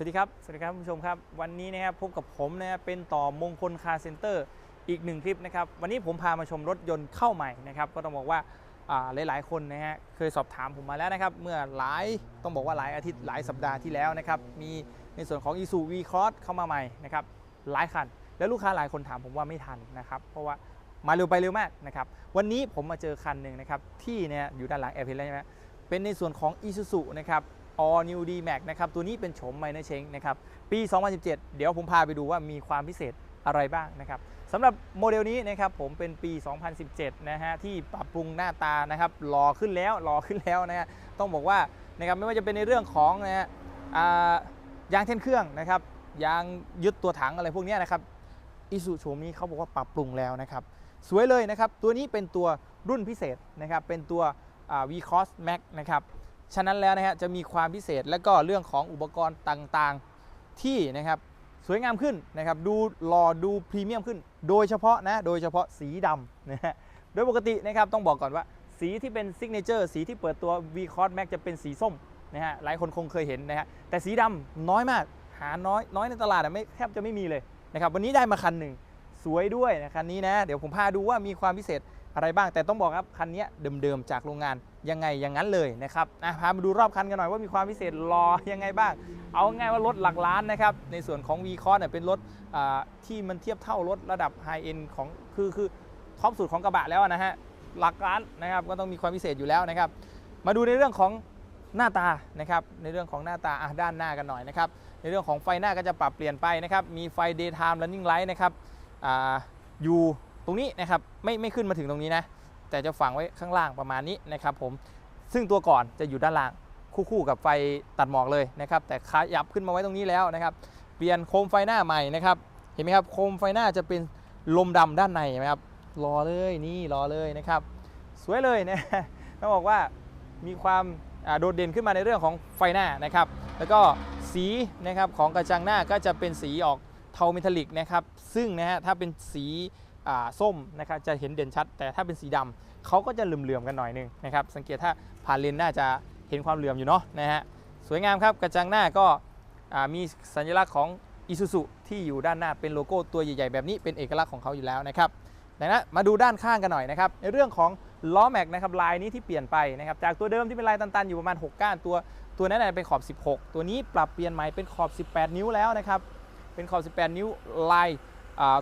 สวัสดีครับ สวัสดีครับคุณผู้ชมครับ วันนี้นะครับพบกับผมนะครับเป็นต่อมงคลคาร์เซ็นเตอร์อีกหนึ่งคลิปนะครับ วันนี้ผมพามาชมรถยนต์เข้าใหม่นะครับ ก็ต้องบอกว่าอ่าหลาย ๆ คนนะฮะเคยสอบถามผมมาแล้วนะครับ เมื่อหลายต้องบอกว่าหลายอาทิตย์หลายสัปดาห์ที่แล้วนะครับ มีในส่วนของ i s u v Cross เข้ามาใหม่นะครับหลายคัน แล้วลูกค้าหลายคนถามผมว่าไม่ทันนะครับ เพราะว่ามาเร็วไปเร็วมากนะครับ วันนี้ผมมาเจอคันหนึ่งนะครับที่เนี่ยอยู่ด้านหลังแอร์เพลแล้วใช่ไหมเป็นในส่วนของ Isuzu นะครับ All New D Max นะครับตัวนี้เป็นโฉมไมเนอร์เชงนะครับปี 2017 เดี๋ยวผมพาไปดูว่ามีความพิเศษอะไรบ้างนะครับสำหรับโมเดลนี้นะครับผมเป็นปี 2017 นะฮะที่ปรับปรุงหน้าตานะครับหล่อขึ้นแล้วหล่อขึ้นแล้วนะฮะต้องบอกว่านะครับไม่ว่าจะเป็นในเรื่องของนะฮะยางเท่นเครื่องนะครับยางยึดตัวถังอะไรพวกนี้นะครับอิสุโฉมนี้เขาบอกว่าปรับปรุงแล้วนะครับสวยเลยนะครับตัวนี้เป็นตัวรุ่นพิเศษนะครับเป็นตัว V-Cross Max นะครับ ฉะนั้นแล้วนะฮะจะมีความพิเศษและก็เรื่องของอุปกรณ์ต่างๆที่นะครับสวยงามขึ้นนะครับดูหล่อดูพรีเมียมขึ้น โดยเฉพาะนะโดยเฉพาะสีดำนะฮะโดยปกตินะครับต้องบอกก่อนว่าสีที่เป็นซิกเนเจอร์สีที่เปิดตัว v c o s Max จะเป็นสีส้มนะฮะหลายคนคงเคยเห็นนะฮะแต่สีดำน้อยมากหาน้อยน้อยในตลาดไม่แทบจะไม่มีเลยนะครับวันนี้ได้มาคันหนึ่งสวยด้วยนะคันนี้นะเดี๋ยวผมพาดูว่ามีความพิเศษ อะไรบ้างแต่ต้องบอกครับคันนี้เดิมๆจากโรงงานยังไงอย่างนั้นเลยนะครับนะพามาดูรอบคันกันหน่อยว่ามีความพิเศษรอยังไงบ้าง เอาง่ายว่ารถหลักล้านนะครับในส่วนของ v c o s เนี่ยเป็นรถที่มันเทียบเท่ารถระดับไฮเอ็นของคือคือท็อปสุดของกระบะแล้วนะฮะหลักล้านนะครับก็ต้องมีความพิเศษอยู่แล้วนะครับ มาดูในเรื่องของหน้าตานะครับในเรื่องของหน้าตาอะด้านหน้ากันหน่อยนะครับในเรื่องของไฟหน้าก็จะปรับเปลี่ยนไปนะครับมีไฟ daytime running light นะครับอ่าอยู่ ตรงนี้นะครับไม่ไม่ขึ้นมาถึงตรงนี้นะ แต่จะฝังไว้ข้างล่างประมาณนี้นะครับผมซึ่งตัวก่อนจะอยู่ด้านล่างคู่ๆกับไฟตัดหมอกเลยนะครับ แต่ขยับขึ้นมาไว้ตรงนี้แล้วนะครับ เปลี่ยนโคมไฟหน้าใหม่นะครับ เห็นไหมครับโคมไฟหน้าจะเป็นลมดำด้านในเห็นไหมครับรอเลยนี่รอเลยนะครับ สวยเลยนะต้องบอกว่ามีความโดดเด่นขึ้นมาในเรื่องของไฟหน้านะครับ แล้วก็สีนะครับของกระจังหน้าก็จะเป็นสีออกเทาเมทัลลิกนะครับ ซึ่งนะฮะถ้าเป็นสี ส้มนะครับจะเห็นเด่นชัด แต่ถ้าเป็นสีดำเขาก็จะเหลื่อมๆกันหน่อยนึงนะครับสังเกตถ้าผ่านเลนน่าจะเห็นความเหลื่อมอยู่เนาะนะฮะสวยงามครับกระจังหน้าก็มีสัญลักษณ์ของ i s u z u ที่อยู่ด้านหน้าเป็นโลโก้ตัวใหญ่ๆแบบนี้เป็นเอกลักษณ์ของเขาอยู่แล้วนะครับดังนั้นมาดูด้านข้างกันหน่อยนะครับในเรื่องของล้อแม็กนะครับลายนี้ที่เปลี่ยนไปนะครับจากตัวเดิมที่เป็นลายตันๆอยู่ประมาณ 6 ก้านตัว ตัวนั้นเป็นขอบ 16 ตัวนี้ปรับเปลี่ยนใหม่เป็นขอบ 18 นิ้วแล้วนะครับเป็นขอบ 18 นิ้วลาย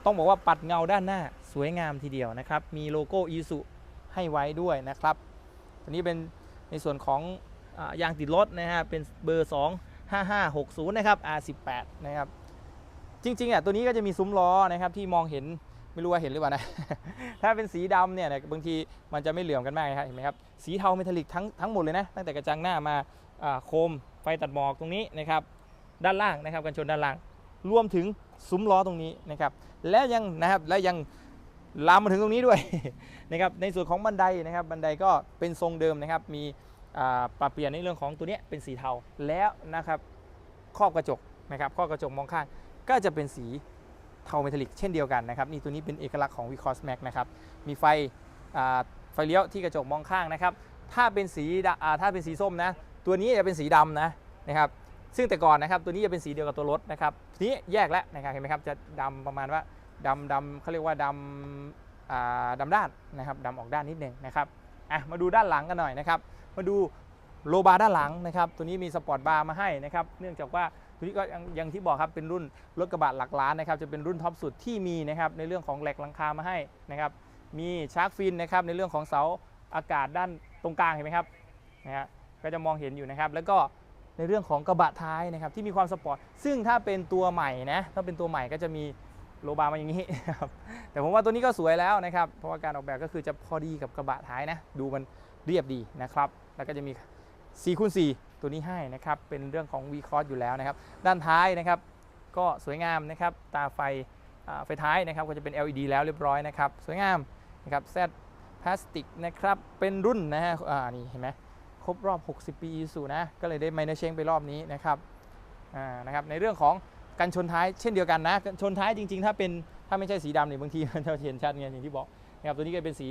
ต้องบอกว่าปัดเงาด้านหน้าสวยงามทีเดียวนะครับ มีโลโก้อีสุให้ไว้ด้วยนะครับตัวนี้เป็นในส่วนของอายางติดรถนะฮะเป็นเบอร์ 2 5560 นะครับ R18 นะครับจริงๆอะตัวนี้ก็จะมีซุ้มล้อนะครับที่มองเห็นไม่รู้ว่าเห็นหรือเปล่านะ ถ้าเป็นสีดำเนี่ยนะบางทีมันจะไม่เหลื่อมกันมากนะครับเห็นไหมครับ สีเทาเมทัลลิกทั้งทั้งหมดเลยนะ ตั้งแต่กระจังหน้ามาอ่าโคมไฟตัดหมอกตรงนี้นะครับ ด้านล่างนะครับกันชนด้านล่าง รวมถึง ซุ้มล้อตรงนี้นะครับ และยังนะครับและยังลามมาถึงตรงนี้ด้วยนะครับ ในส่วนของบันไดนะครับ บันไดก็เป็นทรงเดิมนะครับ มีปรับเปลี่ยนในเรื่องของตัวนี้เป็นสีเทาแล้วนะครับครอบกระจกนะครับครอบกระจกมองข้างก็จะเป็นสีเทาเมทัลลิกเช่นเดียวกันนะครับนี่ตัวนี้เป็นเอกลักษณ์ของ v c o s Max นะครับมีไฟไฟเลี้ยวที่กระจกมองข้างนะครับ ถ้าเป็นสีถ้าเป็นสีส้มนะ ตัวนี้จะเป็นสีดำนะนะครับ ซึ่งแต่ก่อนนะครับตัวนี้จะเป็นสีเดียวกับตัวรถนะครับทีนี้แยกแล้วนะครับเห็นไหมครับจะดำประมาณว่าดำดำเขาเรียกว่าดำอ่าดำด้านนะครับดำออกด้านนิดหนึงนะครับอะมาดูด้านหลังกันหน่อยนะครับ มาดูโลบาร์ด้านหลังนะครับตัวนี้มีสปอร์ตบาร์มาให้นะครับเนื่องจากว่าตัวนี้ก็ยังอยังที่บอกครับเป็นรุ่นรถกระบะหลักล้านนะครับจะเป็นรุ่นท็อปสุดที่มีนะครับในเรื่องของแหลกหลังคามาให้นะครับมีชาร์กฟินนะครับในเรื่องของเสาอากาศด้านตรงกลางเห็นไหมครับนะฮะก็จะมองเห็นอยู่นะครับ แล้วก็ ในเรื่องของกระบะท้ายนะครับที่มีความสปอร์ตซึ่งถ้าเป็นตัวใหม่นะถ้าเป็นตัวใหม่ก็จะมีโลบาร์มาอย่างนี้ครับแต่ผมว่าตัวนี้ก็สวยแล้วนะครับเพราะว่าการออกแบบก็คือจะพอดีกับกระบะท้ายนะดูมันเรียบดีนะครับแล้วก็จะมี4คูณ4ตัวนี้ให้นะครับเป็นเรื่องของ V c o s อยู่แล้วนะครับด้านท้ายนะครับก็สวยงามนะครับตาไฟไฟท้ายนะครับก็จะเป็น LED แล้วเรียบร้อยนะครับสวยงามนะครับแซดพลาสติกนะครับเป็นรุ่นนะฮะอ่านี่เห็นไหม ครบรอบ 60 ปีสูนะ ก็เลยได้ไมเนอร์เชงไปรอบนี้นะครับอ่านะครับ ในเรื่องของกันชนท้ายเช่นเดียวกันนะชนท้ายจริง ๆ ถ้าเป็นถ้าไม่ใช่สีดำเนี่ยบางทีมันจะเห็นชัดไงอย่างที่บอกนะครับตัวนี้ก็เป็นสี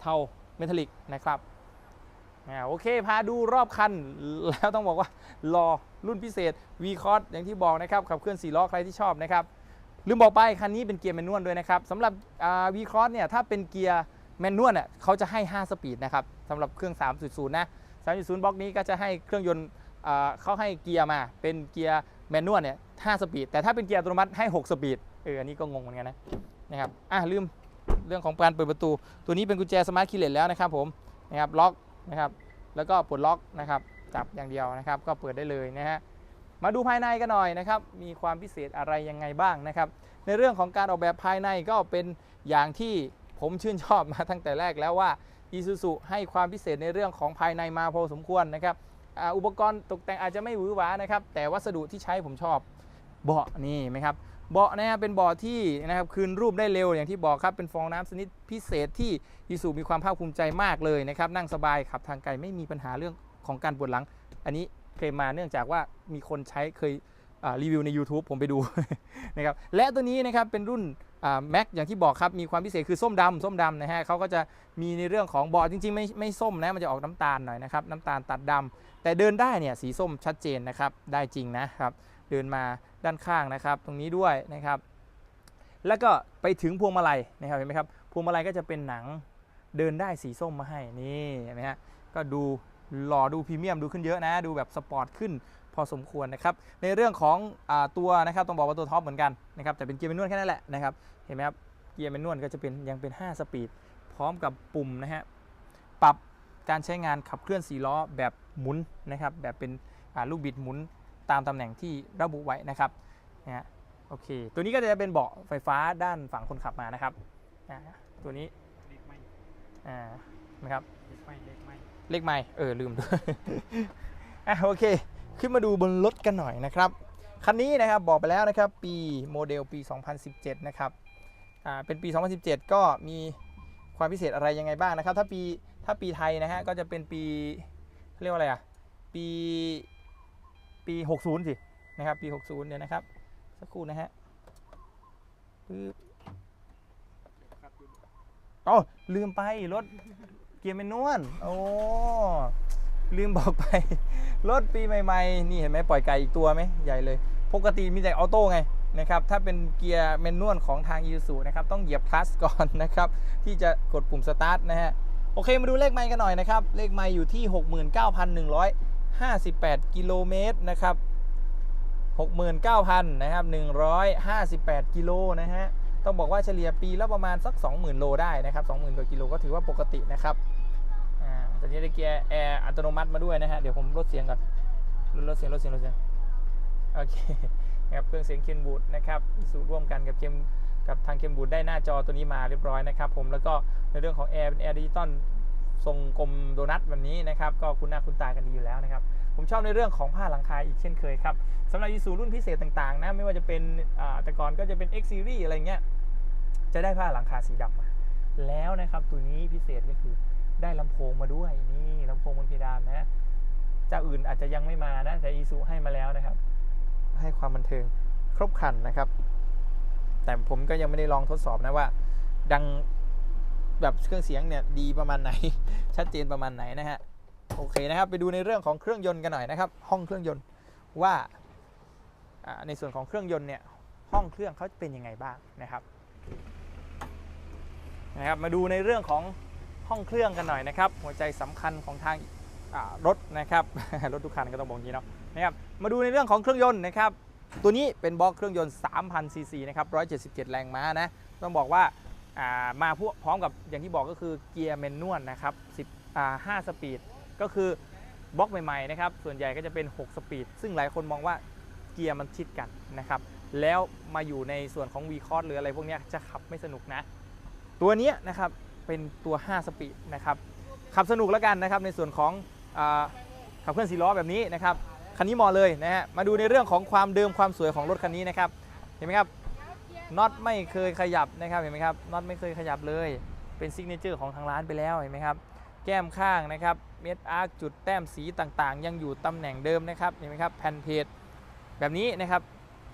เทาเมทัลลิกนะครับอ่าโอเค พาดูรอบคัน แล้วต้องบอกว่ารอรุ่นพิเศษ V c o s อย่างที่บอกนะครับขับเคลื่อน4ล้อใครที่ชอบนะครับลืมบอกไปคันนี้เป็นเกียร์แมนนวลด้วยนะครับสำหรับวีครอสเนี่ยถ้าเป็นเกียร์ แมนนวลเนี่ยเขาจะให้ 5 สปีดนะครับสำหรับเครื่อง 3.0 นะ 3.0 บล็อกนี้ก็จะให้เครื่องยนต์เขาให้เกียร์มา เป็นเกียร์แมนนวลเนี่ย5สปีด แต่ถ้าเป็นเกียร์อัตโนมัติให้ 6 สปีด เออ อันนี้ก็งงเหมือนกันนะนะครับ อะลืมเรื่องของการเปิดประตู ตัวนี้เป็นกุญแจสมาร์ทคีย์เลสแล้วนะครับผมนะครับล็อกนะครับ แล้วก็ปลดล็อกนะครับจับอย่างเดียวนะครับ ก็เปิดได้เลยนะฮะมาดูภายในกันหน่อยนะครับ มีความพิเศษอะไรยังไงบ้างนะครับ ในเรื่องของการออกแบบภายในก็เป็นอย่างที่ ผมชื่นชอบมาตั้งแต่แรกแล้วว่า Isuzu ให้ความพิเศษในเรื่องของภายในมาพอสมควรนะครับอ,อุปกรณ์ตกแต่งอาจจะไม่หวือหวานะครับ แต่วัสดุที่ใช้ผมชอบเบาะนี่ไหมครับเบาะนะเป็นเบาะที่นะครับคืนรูปได้เร็วอย่างที่บอกครับเป็นฟองน้ำชนิดพิเศษที่ Isuzu มีความภาคภูมิใจมากเลยนะครับ นั่งสบายขับทางไกลไม่มีปัญหาเรื่องของการปวดหลัง อันนี้เคลมาเนื่องจากว่ามีคนใช้เคยรีวิวใน YouTube ผมไปดูนะครับและตัวนี้นะครับเป็นรุ่น แม็กอย่างที่บอกครับมีความพิเศษคือส้มดำส้มดำนะฮะเขาก็จะมีในเรื่องของเบาะจริงๆ ไม่ไม่ส้มนะมันจะออกน้ำตาลหน่อยนะครับน้ำตาลตัดดำแต่เดินได้เนี่ยสีส้มชัดเจนนะครับได้จริงนะครับเดินมาด้านข้างนะครับตรงนี้ด้วยนะครับแล้วก็ไปถึงพวงมาลัยนะครับเห็นไหมครับพวงมาลัยก็จะเป็นหนังเดินได้สีส้มมาให้นี่เห็นไหมฮะก็ดูหล่อดูพรีเมียมดูขึ้นเยอะนะ ดูแบบสปอร์ตขึ้น พอสมควรนะครับในเรื่องของอาตัวนะครับต้องบอกว่าตัวท็อปเหมือนกันนะครับแต่เป็นเกียร์แมนนวลแค่นั้นแหละนะครับเห็นไหมครับเกียร์แมนนวลก็จะเป็นยังเป็น 5 สปีด พร้อมกับปุ่มนะฮะปรับการใช้งานขับเคลื่อน4ล้อแบบหมุนนะครับแบบเป็นอ่าลูกบิดหมุนตามตำแหน่งที่ระบุไว้นะครับนะฮะโอเค ตัวนี้ก็จะเป็นเบาะไฟฟ้าด้านฝั่งคนขับมานะครับอ่าตัวนี้เล็กไม่อ่านะครับเล็กไม่เล็กไม่เลขไม่เออลืมด้วยอะโอเค ขึ้นมาดูบนรถกันหน่อยนะครับ คันนี้นะครับบอกไปแล้วนะครับ ปีโมเดลปี 2017 นะครับ อ่า เป็นปี 2017 ก็มีความพิเศษอะไรยังไงบ้างนะครับ ถ้าปี ถ้าปีไทยนะฮะ ก็จะเป็นปีเรียกว่าอะไรอะ ปี ปี 60 สินะครับ ปี 60 เนี่ยนะครับ สักครู่นะฮะปึ๊บอ๋อลืมไปรถเกียร์แมนนวลโอ้ ลืมบอกไป รถปีใหม่ๆ นี่เห็นไหมปล่อยไก่อีกตัวไหมใหญ่เลย ปกติมีแต่ออโต้ไงนะครับ ถ้าเป็นเกียร์แมนนวลของทาง i s u นะครับต้องเหยียบคลัสก่อนนะครับ ที่จะกดปุ่มสตาร์ทนะฮะ โอเคมาดูเลขไมล์กันหน่อยนะครับ เลขไมล์อยู่ที่ 69,158 กิโลเมตรนะครับ69,000นะครับ158 กิโลนะฮะ ต้องบอกว่าเฉลี่ยปีละประมาณสัก 20,000 โลได้นะครับ 20,000 กว่ากิโลก็ถือว่าปกตินะครับ อ่าตอนนี้ได้เกียร์แอร์อัตโนมัติมาด้วยนะฮะ เดี๋ยวผมลดเสียงก่อน ลดเสียงลดเสียงลดเสียง โอเคนะครับเครื่องเสียงเคนบูดนะครับสูร่วมกันกับเคมกับทางเคมบูดได้หน้าจอตัวนี้มาเรียบร้อยนะครับผม แล้วก็ในเรื่องของแอร์เป็นแอร์ดิจิตอลทรงกลมโดนัทแบบนี้นะครับ ก็คุ้นหน้าคุ้นตากันดีอยู่แล้วนะครับ ผมชอบในเรื่องของผ้าหลังคาอีกเช่นเคยครับสำหรับ i s u รุ่นพิเศษต่างๆนะ ไม่ว่าจะเป็นแต่ก่อนก็จะเป็น X Series อะไรเงี้ย จะได้ผ้าหลังคาสีดำมา แล้วนะครับตัวนี้พิเศษก็คือ ได้ลำโพงมาด้วยนี่ลำโพงบนเพดานนะเจ้าอื่นอาจจะยังไม่มานะแต่อีซูให้มาแล้วนะครับ ให้ความบันเทิงครบครันนะครับ แต่ผมก็ยังไม่ได้ลองทดสอบนะว่า ดังแบบเครื่องเสียงเนี่ยดีประมาณไหน ชัดเจนประมาณไหนนะฮะโอเคนะครับ ไปดูในเรื่องของเครื่องยนต์กันหน่อยนะครับ ห้องเครื่องยนต์ว่าในส่วนของเครื่องยนต์เนี่ยห้องเครื่องเขาเป็นยังไงบ้างนะครับนะครับ มาดูในเรื่องของ ห้องเครื่องกันหน่อยนะครับ หัวใจสำคัญของทางรถนะครับรถทุกคันก็ต้องบอกอย่างนี้เนาะนะครับมาดูในเรื่องของเครื่องยนต์นะครับตัวนี้เป็นบล็อกเครื่องยนต์ 3,000ซีซีนะครับ177 แรงม้านะต้องบอกว่าามาพวกพร้อมกับอย่างที่บอกก็คือเกียร์แมนนวลนะครับ10 5สปีดก็คือบล็อกใหม่ๆนะครับส่วนใหญ่ก็จะเป็น 6 สปีด ซึ่งหลายคนมองว่าเกียร์มันชิดกันนะครับแล้วมาอยู่ในส่วนของ V c o s หรืออะไรพวกนี้จะขับไม่สนุกนะ ตัวนี้นะครับ เป็นตัว 5 สปีดนะครับขับสนุกแล้วกันนะครับในส่วนของอขับเคลื่อนสีล้อแบบนี้นะครับคันนี้เหมาะเลยนะฮะมาดูในเรื่องของความเดิมความสวยของรถคันนี้นะครับเห็นไหมครับน็อตไม่เคยขยับนะครับเห็นไหมครับน็อตไม่เคยขยับเลย เป็นซิกเนเจอร์ของทางร้านไปแล้วเห็นไหมครับแก้มข้างนะครับเม็ดอาร์คจุดแต้มสีต่างๆ ยังอยู่ตำแหน่งเดิมนะครับเห็นไหมครับแผ่นเพจแบบนี้นะครับ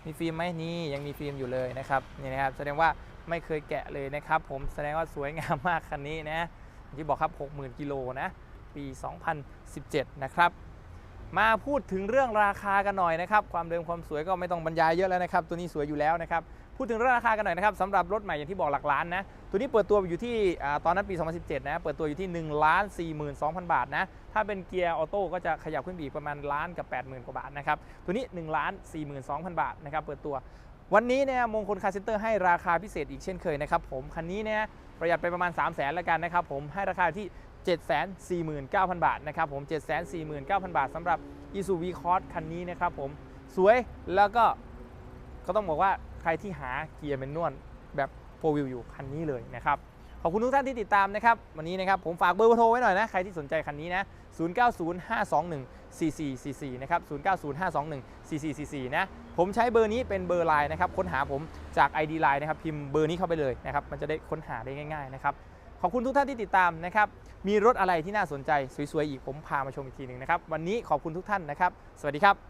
มีฟิล์มไหมนี่ยังมีฟิล์มอยู่เลยนะครับนี่นะครับ แสดงว่าไม่เคยแกะเลยนะครับ ผมแสดงว่าสวยงามมากคันนี้นะที่บอกครับ 60,000กิโลนะปี 2017 นะครับ มาพูดถึงเรื่องราคากันหน่อยนะครับ ความเดิมความสวยก็ไม่ต้องบรรยายเยอะแล้วนะครับ ตัวนี้สวยอยู่แล้วนะครับ พูดถึงเรื่องราคากันหน่อยนะครับสำหรับรถใหม่อย่างที่บอกหลักล้านนะตัวนี้เปิดตัวอยู่ที่ตอนนั้นปี 2017 นะ เปิดตัวอยู่ที่ 1 ล้าน 42,000 บาทนะ ถ้าเป็นเกียร์ออโต้ก็จะขยับขึ้นไปอีกประมาณล้านกับ 80,000 กว่าบาทนะครับ ตัวนี้ 1 ล้าน 42,000 บาทนะครับ เปิดตัว วันนี้เนี่ยมงคลคาร์เซ็นเตอร์ให้ราคาพิเศษอีกเช่นเคยนะครับผม คันนี้เนี่ยประหยัดไปประมาณ 3 0 0 0 0นแล้วกันนะครับผม ให้ราคาที่ 749,000 บาทนะครับผม 749,000 บาทสำหรับ i s u v c o r s คันนี้นะครับผม สวยแล้วก็ ก็ต้องบอกว่าใครที่หาเกียร์แมนนวลแบบโฟวิวอยู่คันนี้เลยนะครับ ขอบคุณทุกท่านที่ติดตามนะครับ วันนี้นะครับผมฝากเบอร์โทรไว้หน่อยนะ ใครที่สนใจคันนี้นะ 0905214444 นะครับ 0905214444 นะ ผมใช้เบอร์นี้เป็นเบอร์ไลน์นะครับ ค้นหาผมจาก ID Line นะครับ พิมพ์เบอร์นี้เข้าไปเลยนะครับ มันจะได้ค้นหาได้ง่ายๆนะครับ ขอบคุณทุกท่านที่ติดตามนะครับ มีรถอะไรที่น่าสนใจสวยๆอีกผมพามาชมอีกทีหนึ่งนะครับ วันนี้ขอบคุณทุกท่านนะครับ สวัสดีครับ